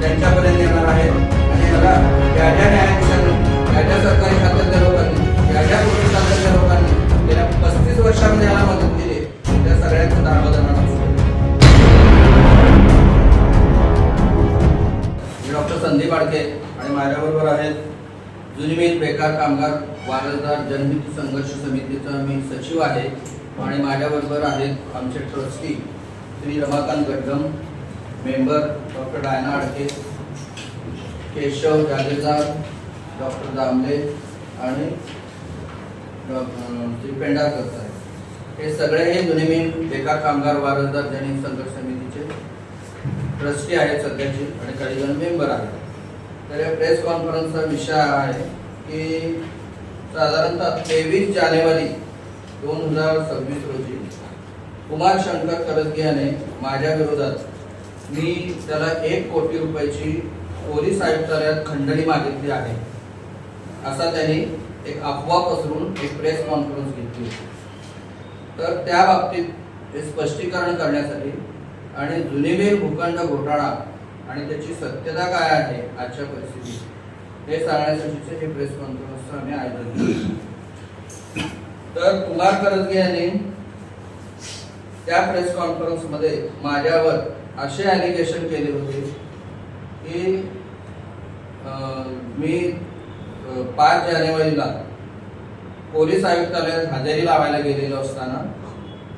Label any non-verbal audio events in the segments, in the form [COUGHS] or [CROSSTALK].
त्यांच्यापर्यंत येणार आहेत आणि ज्या न्यायाधीशांनी ज्या सरकारी खात्यातल्या लोकांनी ज्या ज्या पोलीस खात्यातल्या लोकांनी गेल्या पस्तीस वर्षामध्ये याला मदत केली त्या सगळ्यांचं दाखवताना मी डॉक्टर संदीप आडके आणि माझ्याबरोबर आहेत जुनीमेत बेकार कामगार वारसदार जनहित संघर्ष समितीचा मी सचिव आहे आणि माझ्याबरोबर आहेत आमचे trustee Shri Ramakant Gadgam member doctor Diana Adke Keshav Jagedar doctor Damle आणि डॉ- श्री पेंडारकर साहेब. हे सगळे हे जुनीमेत बेकार कामगार वारसदार जनहित संघर्ष समितीचे ट्रस्टी आहेत सध्याचे आणि काही जण मेंबर आहेत. तर या प्रेस कॉन्फरन्सचा विषय आहे की साधारणतः तेवीस जानेवारी दोन हजार सव्वीस रोजी कुमार शंकर करजगे याने माझ्या विरोधात मी त्याला एक कोटी रुपयाची पोलीस आयुक्तालयात खंडणी मागितली आहे असा त्यांनी एक अफवा पसरून एक प्रेस कॉन्फरन्स घेतली होती. तर त्या बाबतीत हे स्पष्टीकरण करण्यासाठी आणि जुनेबेल भूखंड घोटाळा आणि त्याची सत्यता काय आहे आजच्या परिस्थितीत? हे सांगण्यासाठीचे हे प्रेस कॉन्फरन्सचं आम्ही आयोजन केलं. तर कुमार करजगे यांनी त्या प्रेस कॉन्फरन्समध्ये माझ्यावर असे ॲलिगेशन केले होते की मी पाच जानेवारीला पोलीस आयुक्तालयात हजेरी लावायला गेलेलो असताना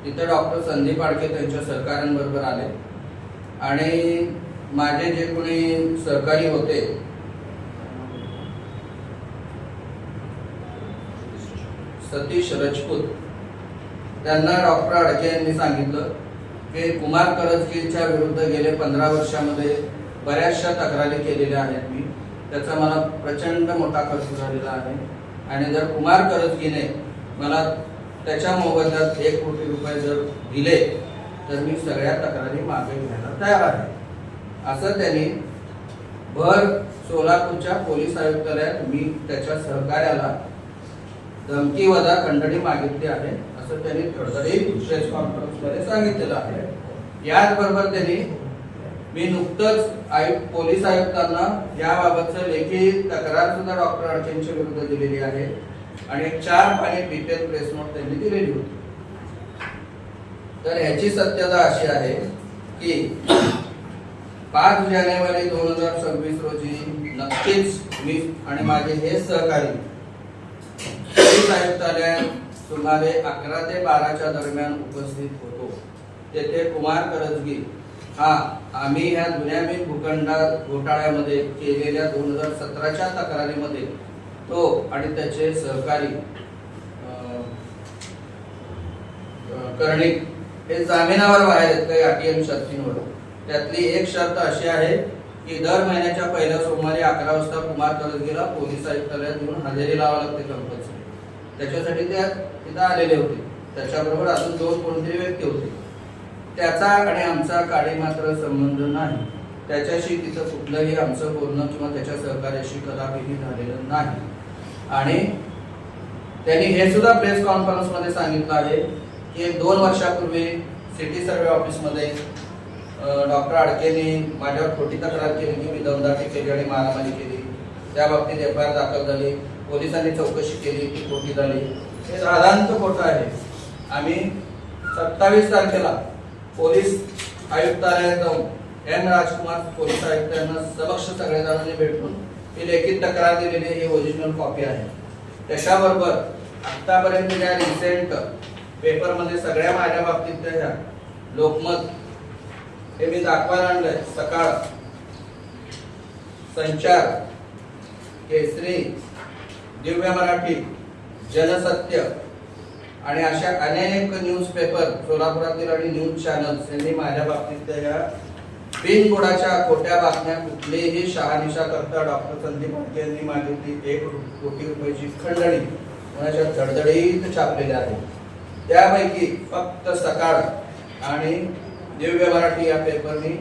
तिथं डॉक्टर संदीप आडके त्यांच्या सरकारांबरोबर आले. आणि माझे जे कोणी सहकारी होते सतीश रजपूत त्यांना डॉक्टर अडके यांनी सांगितलं की कुमार करजगीच्या विरुद्ध गेले पंधरा वर्षामध्ये बऱ्याचशा तक्रारी केलेल्या आहेत मी. त्याचा मला प्रचंड मोठा खर्च झालेला आहे. आणि जर कुमार करजगीने मला त्याच्या मोबदल्यात एक कोटी रुपये जर दिले तर मी सगळ्या तक्रारी मागे घ्यायला तयार आहे. असं त्यांनी भर सोलापूरच्या पोलीस आयुक्तालयात मी त्याच्या सहकार्याला धमकी वजा खंडणी मागितली आहे असं त्यांनी थोडतरी प्रेस कॉन्फरन्समध्ये सांगितलेलं आहे. याचबरोबर त्यांनी मी नुकतंच आयुक्त पोलीस आयुक्तांना याबाबतचं लेखी तक्रार सुद्धा डॉक्टर अडचणच्या विरुद्ध दिलेली आहे आणि चार पाणी डिटेल प्रेस नोट त्यांनी दिलेली होती. तर ह्याची सत्यता अशी आहे की पाच जानेवारी दोन हजार सव्वीस रोजी नक्कीच मी आणि माझे हे सहकारी पोलीस आयुक्तालयात सुमारे अकरा ते बाराच्या दरम्यान उपस्थित होतो. तेथे कुमार करजगी हा आम्ही ह्या दुन्यामी भूखंडा घोटाळ्यामध्ये केलेल्या दोन हजार सतराच्या तक्रारीमध्ये तो आणि त्याचे सहकारी अं, कर्णिक हे जामिनावर बाहेर आहेत काही अटी आणि शर्तींवर? त्यातली एक शर्त अशी आहे की दर महिन्याच्या पहिल्या सोमवारी अकरा वाजता कुमार करजगीला पोलीस आयुक्तालयात येऊन हजेरी लावावी लागते कंपल्सरी त्याच्यासाठी ते तिथं आलेले होते. त्याच्याबरोबर अजून दोन कोणतरी व्यक्ती होते. त्याचा आणि आमचा काळी मात्र संबंध नाही. त्याच्याशी तिथं कुठलंही आमचं बोलणं किंवा त्याच्या सहकार्याशी कदापिही झालेलं नाही. आणि त्यांनी हे सुद्धा प्रेस कॉन्फरन्समध्ये सांगितलं आहे की दोन वर्षापूर्वी सिटी सर्वे ऑफिसमध्ये डॉक्टर आडकेनी माझ्यावर खोटी तक्रार केली की मी दमदाटी केली आणि मारामारी केली. त्या बाबतीत एफ आय आर दाखल झाली. पोलिसांनी चौकशी केली ती खोटी झाली. हे राधांत खोटं आहे. आम्ही सत्तावीस तारखेला पोलीस आयुक्तालयात जाऊन एन राजकुमार पोलीस आयुक्तांना समक्ष सगळ्या जणांनी भेटून ही लेखित तक्रार दिलेली ही ओरिजिनल कॉपी आहे. त्याच्याबरोबर आत्तापर्यंत ज्या रिसेंट पेपरमध्ये सगळ्या माझ्या बाबतीत त्या लोकमत हे मी दाखवायला आणलंय. सकाळ. संचार. केसरी. दिव्य मराठी. जनसत्य. आणि अशा अनेक न्यूज पेपर सोलापुरातील आणि न्यूज चॅनल्स यांनी माझ्या बाबतीत या बिनबुडाच्या खोट्या बातम्या कुठलीही शहानिशा करता डॉक्टर संदीप फडके यांनी मागितली एक कोटी रुपयाची खंडणी कोणाच्या धडधडीत छापलेल्या आहेत त्यापैकी फक्त सकाळ आणि दिव्य मराठी या पेपरनी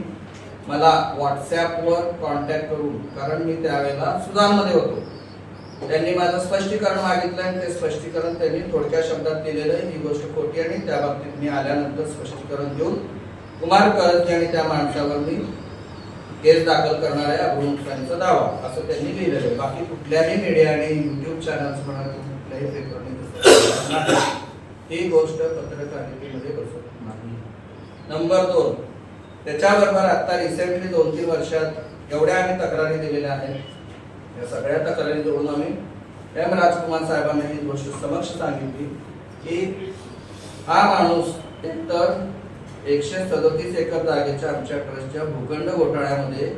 मला व्हॉट्सॲपवर कॉन्टॅक्ट करून कारण मी त्यावेळेला सुदानमध्ये होतो. त्यांनी माझं स्पष्टीकरण मागितलं आणि ते स्पष्टीकरण त्यांनी थोडक्या शब्दात दिलेलं आहे. ही गोष्ट खोटी आणि त्या बाबतीत मी आल्यानंतर स्पष्टीकरण देऊन कुमार करंजे आणि त्या माणसावर मी केस दाखल करणार आहे अभिमुखांचा दावा असं त्यांनी लिहिलेलं आहे. बाकी कुठल्याही मीडिया आणि युट्यूब चॅनल्स म्हणा कुठल्याही पेपरने [COUGHS] ही गोष्ट पत्रकारितेमध्ये नंबर दोन. त्याच्याबरोबर आता रिसेंटली दोन तीन वर्षात एवढ्या आम्ही तक्रारी दिलेल्या आहेत. या सगळ्या तक्रारी जोडून आम्ही एम राजकुमार साहेबांना ही गोष्ट समक्ष सांगितली की हा माणूस एकतर एकशे सदोतीस एकर जागेच्या आमच्या ट्रस्टच्या भूखंड घोटाळ्यामध्ये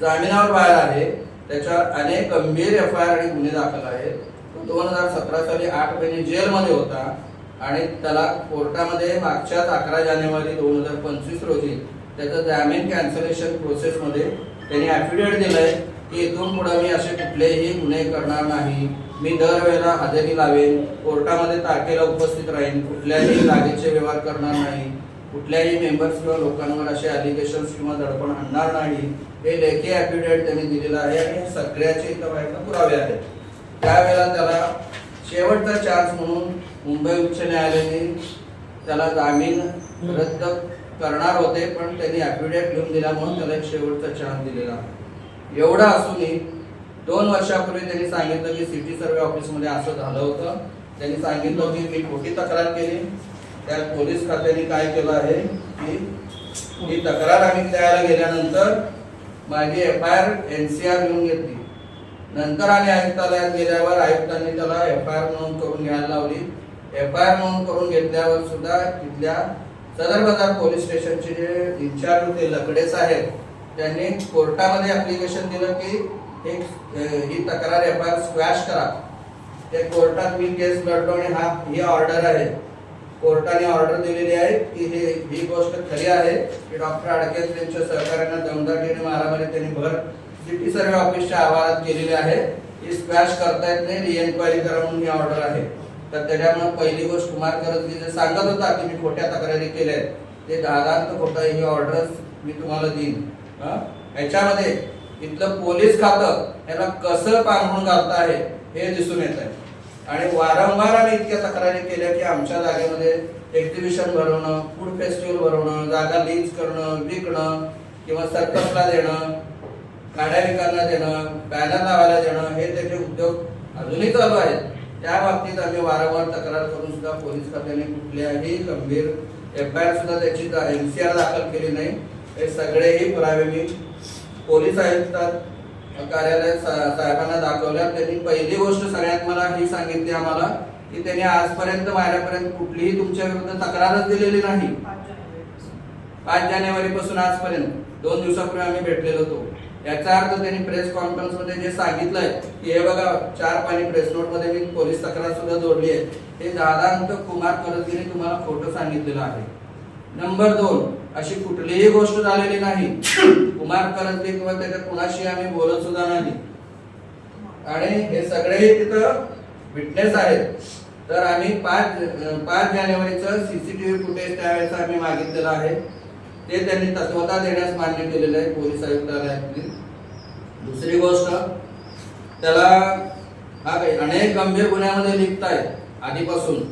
जामिनावर बाहेर आहे. त्याच्यावर अनेक गंभीर एफ आय आर आणि गुन्हे दाखल आहेत. तो दोन हजार सतरा साली आठ महिने जेलमध्ये होता. आणि त्याला कोर्टामध्ये मागच्याच अकरा जानेवारी दोन हजार पंचवीस रोजी त्याचं जामीन कॅन्सलेशन प्रोसेसमध्ये त्यांनी ॲफिडेविट दिलंय की इथून पुढे मी असे कुठलेही गुन्हे करणार नाही. मी दरवेळेला हजेरी लावेन कोर्टामध्ये तारखेला उपस्थित राहीन कुठल्याही जागेचे व्यवहार करणार नाही. कुठल्याही मेंबर्स किंवा लोकांवर असे अलिगेशन किंवा दडपण आणणार नाही. हे लेखी ॲफिडेविट त्यांनी दिलेलं आहे आणि सगळ्याचे इथं पुरावे आहेत. त्यावेळेला त्याला शेवटचा चार्ज म्हणून मुंबई उच्च न्यायालयाने त्याला जामीन रद्द करणार होते पण त्यांनी ॲफिडेविट लिहून दिला म्हणून त्याला एक शेवटचा चान्स दिलेला. एवढा असूनही दोन वर्षापूर्वी त्यांनी सांगितलं की सिटी सर्वे ऑफिसमध्ये असं झालं होतं. त्यांनी सांगितलं की मी खोटी तक्रार केली. त्या पोलीस खात्याने काय केलं आहे की ही तक्रार आम्ही द्यायला गेल्यानंतर माझी F I R N C R घेऊन घेतली. नंतर आम्ही आयुक्तालयात गेल्यावर आयुक्तांनी त्याला एफ आय आर नोंद करून घ्यायला लावली. एफ आय आर नोंद करून घेतल्यावर सुद्धा तिथल्या सदर बाजार पोलीस स्टेशनचे जे इन्चार्ज होते लकडेच साहेब त्यांनी कोर्टामध्ये ऍप्लिकेशन दिलं की एक ही तक्रार एफ आय आर स्क्वॅश करा. ते कोर्टात मी केस लढलो आणि हा ही ऑर्डर आहे. कोर्टाने ऑर्डर दिलेली आहे की हे ही गोष्ट खरी आहे की डॉक्टर अडके त्यांच्या सहकार्यांना दमदाटीने मारामारी त्यांनी भर सिटी सर्वे ऑफिसच्या अहवालात केलेले आहे. ही स्क्वॅश करता येत नाही रिएन्क्वायरी करा म्हणून ही ऑर्डर आहे. तर त्याच्यामुळे पहिली गोष्ट कुमार करंजी जे सांगत होता की मी खोट्या तक्रारी केल्या आहेत ते दादांत खोटा ही ऑर्डर मी तुम्हाला देईन. ह्याच्यामध्ये इथलं पोलीस खातं याला कसं पांघरून घालत आहे हे दिसून येत आहे. आणि वारंवार आम्ही इतक्या तक्रारी केल्या की आमच्या जागेमध्ये एक्झिबिशन भरवणं फूड फेस्टिवल भरवणं जागा लीज करणं विकणं किंवा सर्कसला देणं गाड्या विकायला देणं बॅनर लावायला देणं हे त्याचे उद्योग अजूनही चालू आहेत. त्या बाबतीत आम्ही वारंवार तक्रार करून सुद्धा पोलीस खात्याने कुठल्याही गंभीर एफ आय आर सुद्धा त्याची एन सी आर दाखल केली नाही. हे सगळेही पुरावे मी पोलीस आयुक्तात कार्यालय साहेबांना दाखवल्या त्यांनी पहिली गोष्ट सगळ्यात मला ही सांगितली आम्हाला की त्यांनी आजपर्यंत माझ्यापर्यंत कुठलीही तुमच्या विरुद्ध तक्रारच दिलेली नाही. पाच जानेवारी पासून आजपर्यंत. दोन दिवसापूर्वी आम्ही भेटलेलो होतो. याचा अर्थ त्यांनी प्रेस कॉन्फरन्समध्ये जे सांगितलंय की हे बघा चार पाणी प्रेस नोटमध्ये मी पोलीस तक्रार सुद्धा जोडली आहे. हे दादांत कुमार करजगीने तुम्हाला खोटं सांगितलेलं आहे. नंबर दोन अशी कुठलीही गोष्ट झालेली नाही. कुमार करंजे किंवा त्याच्या कुणाशी आम्ही बोलत सुद्धा नाही. आणि हे सगळे तिथं विटनेस आहेत. तर आम्ही पाच पाच जानेवारीचं सीसीटीव्ही फुटेज त्यावेळेस आम्ही मागितलेलं आहे. ते त्यांनी तत्वता देण्यास मान्य केलेलं आहे पोलीस आयुक्तालयातली दुसरी गोष्ट त्याला हा काही अनेक गंभीर गुन्ह्यामध्ये लिप्त आहे. आधीपासून.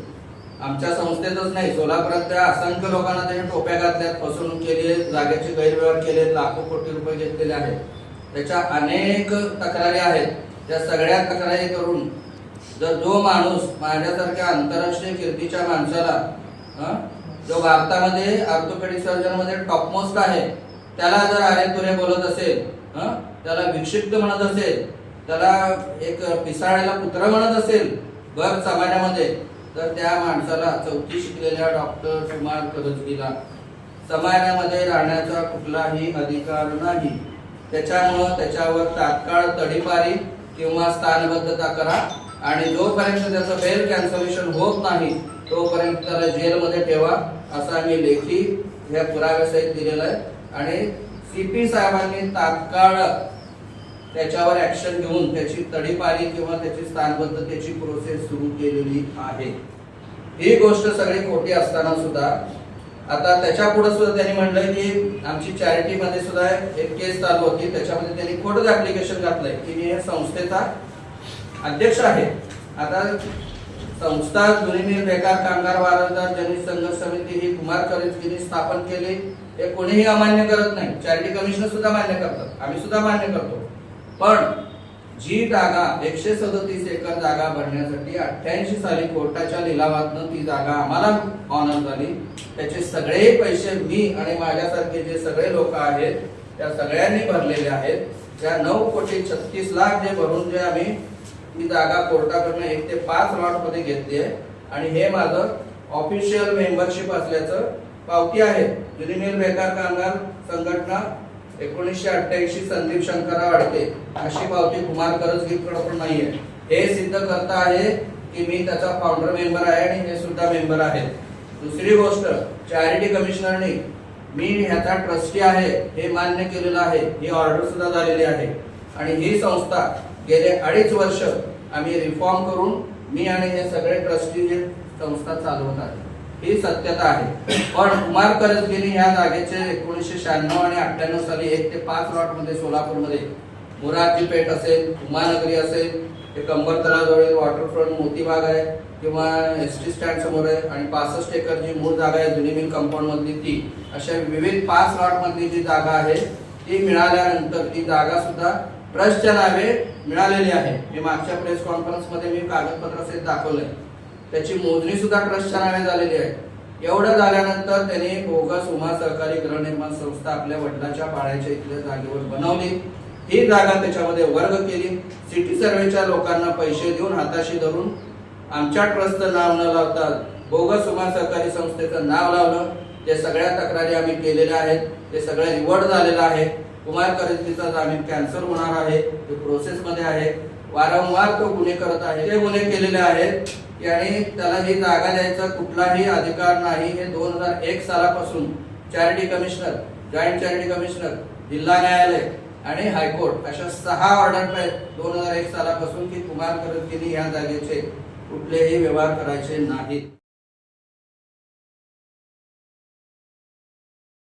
आमच्या संस्थेतच नाही. सोलापुरातल्या असंख्य लोकांना त्याने टोप्या घातल्यात फसवणूक केली आहे जागेचे गैरव्यवहार केले लाखो कोटी रुपये घेतलेले आहेत. त्याच्या अनेक तक्रारी आहेत. त्या सगळ्या तक्रारी करून जर जो माणूस माझ्यासारख्या आंतरराष्ट्रीय कीर्तीच्या माणसाला हं, जो भारतामध्ये ऑर्थोपेडिक सर्जनमध्ये टॉपमोस्ट आहे त्याला जर अरे तुरे बोलत असेल त्याला विक्षिप्त म्हणत असेल त्याला एक पिसाळ्याला कुत्रा म्हणत असेल भर समाजामध्ये तर त्या माणसाला चौथी शिकलेल्या डॉक्टर कुमार करजगीला समाजामध्ये राहण्याचा कुठलाही अधिकार नाही. त्याच्यामुळं त्याच्यावर तात्काळ तडीपारी किंवा स्थानबद्धता करा आणि जोपर्यंत त्याचं बेल कॅन्सलेशन होत नाही तोपर्यंत त्याला जेलमध्ये ठेवा. असा मी लेखी ह्या पुराव्यासहित दिलेला आहे. आणि सी पी साहेबांनी तात्काळ त्याच्यावर ऍक्शन घेऊन त्याची तडीपारी किंवा त्याची स्थानबद्धतेची प्रोसेस सुरू केलेली आहे. ही गोष्ट सगळी खोटी असताना सुद्धा आता त्याच्या पुढे सुद्धा त्यांनी म्हणलंय की आमची चॅरिटी मध्ये सुद्धा एक केस चालू होती. त्याच्यामध्ये त्यांनी खोटच ऍप्लिकेशन घातलंय की मी या संस्थेचा अध्यक्ष आहे. आता संस्था जुनी बेकार कामगार वारंदार जनहित संघर्ष समिती ही कुमार करंजकीने स्थापन केली. हे कोणीही अमान्य करत नाही. चॅरिटी कमिशनर सुद्धा मान्य करतात आम्ही सुद्धा मान्य करतो. पण जी जागा एकशे सदतीस एकर जागा भरण्यासाठी अठ्ठ्याऐंशी साली कोर्टाच्या लिलावातनं ती जागा आम्हाला ऑनर झाली. त्याचे सगळे पैसे मी आणि माझ्यासारखे जे सगळे लोक आहेत त्या सगळ्यांनी भरलेले आहेत. त्या नऊ कोटी छत्तीस लाख जे भरून जे आम्ही ही जागा कोर्टाकडनं एक ते पाच लॉटमध्ये घेतली आहे आणि हे माझं ऑफिशियल मेंबरशिप असल्याचं पावती आहे. जुनी बेकार कामगार संघटना एकोणीसशे अठ्ठ्याऐंशी संदीप शंकरराव अडके. अशी पावती कुमार करजगीकडे पण आहे हे सिद्ध करता आहे की मी त्याचा फाउंडर मेंबर आहे आणि हे सुद्धा मेंबर आहे दुसरी गोष्ट चॅरिटी कमिशनरनी मी ह्याचा ट्रस्टी आहे हे मान्य केलेलं आहे. ही ऑर्डर सुद्धा झालेली आहे. आणि ही संस्था गेले अडीच वर्ष आम्ही रिफॉर्म करून मी आणि हे सगळे ट्रस्टी संस्था चालवत आहे ही सत्यता आहे. पण कुमार करजगिरी ह्या जागेचे एकोणीसशे शहाण्णव आणि अठ्ठ्याण्णव साली एक ते पाच लॉटमध्ये सोलापूरमध्ये मुरारजी पेठ असेल उमानगरी असेल हे कंबरतलाजवळील वॉटरफ्रंट मोतीबाग आहे किंवा एस टी स्टँड समोर आहे आणि पासष्ट एकर जी मूळ जागा आहे जुनी मिल कंपाऊंड मधली ती अशा विविध पाच लॉट मधली जी जागा आहे ती मिळाल्यानंतर ती जागा सुद्धा ट्रस्टच्या नावे मिळालेली आहे. मी मागच्या प्रेस कॉन्फरन्समध्ये मी कागदपत्र सहित दाखवलंय. त्याची मोजणी सुद्धा ट्रस्टच्या नावे झालेली आहे. एवढं झाल्यानंतर त्यांनी बोगस उमा सहकारी गृहनिर्माण संस्था आपल्या वडिलाच्या पाण्याच्या इथल्या जागेवर बनवली. ही जागा त्याच्यामध्ये वर्ग केली. सिटी सर्वेच्या लोकांना पैसे देऊन हाताशी धरून आमच्या ट्रस्टचं नाव न लावता बोगस उमा सहकारी संस्थेचं नाव लावलं. ते सगळ्या तक्रारी आम्ही केलेल्या आहेत. ते सगळं रिवॉर्ड झालेलं आहे. कुमार करंजीचा जामीन कॅन्सल होणार आहे ते प्रोसेस मध्ये आहे. वारंवार तो गुन्हे करत आहे. ते गुन्हे केलेले आहेत आणि त्याला ही जागा द्यायचा कुठलाही अधिकार नाही. हे दोन हजार एक सालापासून charity commissioner joint charity commissioner जिल्हा न्यायालय आणि हायकोर्ट अशा सहा ऑर्डर आहेत दोन हजार एक सालापासून की कुमार करंजीने या जागेचे कुठलेही व्यवहार करायचे नाहीत.